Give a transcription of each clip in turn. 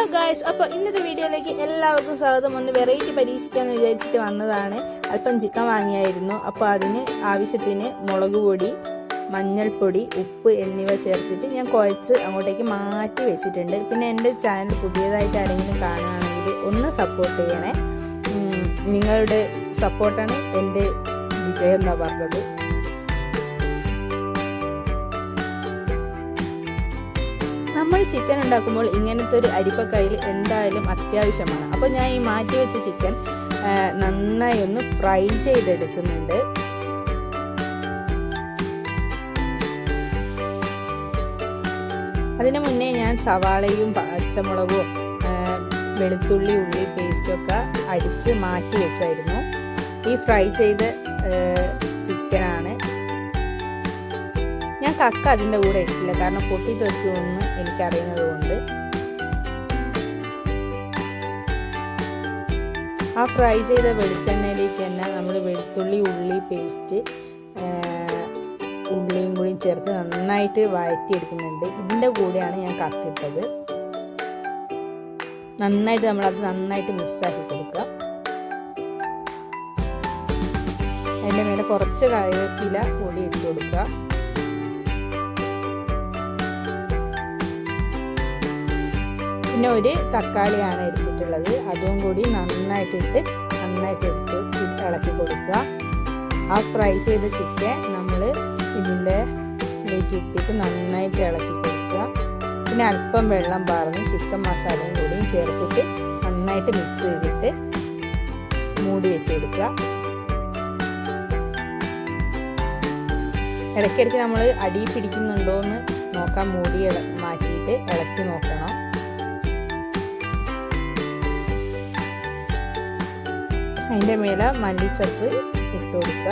Hello guys അപ്പോൾ ഇന്നത്തെ വീഡിയോയിലേക്ക് എല്ലാവർക്കും സ്വാഗതം. ഒന്ന് വെറൈറ്റി പരീക്ഷിക്കാമെന്ന് വിചാരിച്ചിട്ട് വന്നതാണ്. അല്പം ചിക്കൻ വാങ്ങിയായിരുന്നു. അപ്പോൾ അതിന് ആവശ്യത്തിന് മുളക് പൊടി മഞ്ഞൾപ്പൊടി ഉപ്പ് എന്നിവ ചേർത്തിട്ട് ഞാൻ കുഴച്ച് അങ്ങോട്ടേക്ക് മാറ്റി വെച്ചിട്ടുണ്ട്. പിന്നെ എന്റെ ചാനൽ പുതിയതായിട്ട് ആരെങ്കിലും കാണുകയാണെങ്കിൽ ഒന്ന് സപ്പോർട്ട് ചെയ്യണേ. നിങ്ങളുടെ സപ്പോർട്ടാണ് എന്റെ വിജയം എന്നാ പറഞ്ഞത്. നമ്മൾ ചിക്കൻ ഉണ്ടാക്കുമ്പോൾ ഇങ്ങനത്തെ ഒരു അരിപ്പക്കയിൽ എന്തായാലും അത്യാവശ്യമാണ്. അപ്പോൾ ഞാൻ ഈ മാറ്റി വെച്ച ചിക്കൻ നന്നായി ഒന്ന് ഫ്രൈ ചെയ്തെടുക്കുന്നുണ്ട്. അതിന് മുന്നേ ഞാൻ സവാളയും പച്ചമുളകും വെളുത്തുള്ളി ഉള്ളി പേസ്റ്റൊക്കെ അടിച്ച് മാറ്റി വെച്ചായിരുന്നു. ഈ ഫ്രൈ ചെയ്ത ഞാൻ കക്ക അതിന്റെ കൂടെ ഇട്ടില്ല. കാരണം പൊട്ടി തെറിക്കുമെന്ന് എനിക്കറിയുന്നത് കൊണ്ട്. ആ ഫ്രൈ ചെയ്ത വെളിച്ചെണ്ണയിലേക്ക് തന്നെ നമ്മൾ വെളുത്തുള്ളി ഉള്ളി പേസ്റ്റ് ഉള്ളിയും കൂടി ചേർത്ത് നന്നായിട്ട് വഴറ്റിയെടുക്കുന്നുണ്ട്. ഇതിന്റെ കൂടെയാണ് ഞാൻ കക്കിട്ടത് നന്നായിട്ട് നമ്മളത് നന്നായിട്ട് മിക്സാക്കി കൊടുക്കുക. അതിന്റെ മേലെ കുറച്ച് കറിവേപ്പില പൊടി ഇട്ട് കൊടുക്കുക. പിന്നെ ഒരു തക്കാളിയാണ് എടുത്തിട്ടുള്ളത്. അതും കൂടി നന്നായിട്ടിട്ട് നന്നായിട്ട് ഇത് ഇളക്കി കൊടുക്കുക. ആ ഫ്രൈ ചെയ്ത ചിക്കൻ നമ്മൾ ഇതിന്റെ ഇതിലേക്ക് ഇട്ടിട്ട് നന്നായിട്ട് ഇളക്കി കൊടുക്കുക. പിന്നെ അല്പം വെള്ളം പാർന്ന് ചിക്കൻ മസാലയും കൂടിയും ചേർത്തിട്ട് നന്നായിട്ട് മിക്സ് ചെയ്തിട്ട് മൂടി വെച്ച് കൊടുക്കുക ഇടയ്ക്കിടയ്ക്ക് നമ്മൾ അടി പിടിക്കുന്നുണ്ടോ എന്ന് നോക്കാൻ മൂടി മാറ്റിയിട്ട് ഇളക്കി നോക്കണം. അതിന്റെ മേലെ മല്ലിച്ചപ്പ് ഇട്ട് കൊടുക്കുക.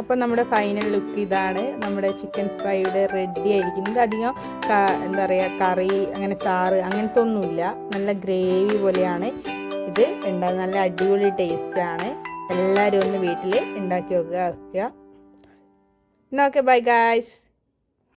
അപ്പോൾ നമ്മുടെ ഫൈനൽ ലുക്ക് ഇതാണ്. നമ്മുടെ ചിക്കൻ ഫ്രൈയുടെ റെഡി ആയിരിക്കുന്നത് അധികം എന്താ പറയുക കറി അങ്ങനെ ചാറ് അങ്ങനത്തെ ഒന്നുമില്ല. നല്ല ഗ്രേവി പോലെയാണ് ഇത് ഉണ്ടാകുന്നത് നല്ല അടിപൊളി ടേസ്റ്റാണ് എല്ലാവരും ഒന്ന് വീട്ടിൽ ഉണ്ടാക്കി വെക്കുക എന്നാൽ ഓക്കെ ബൈ ഗായ്സ്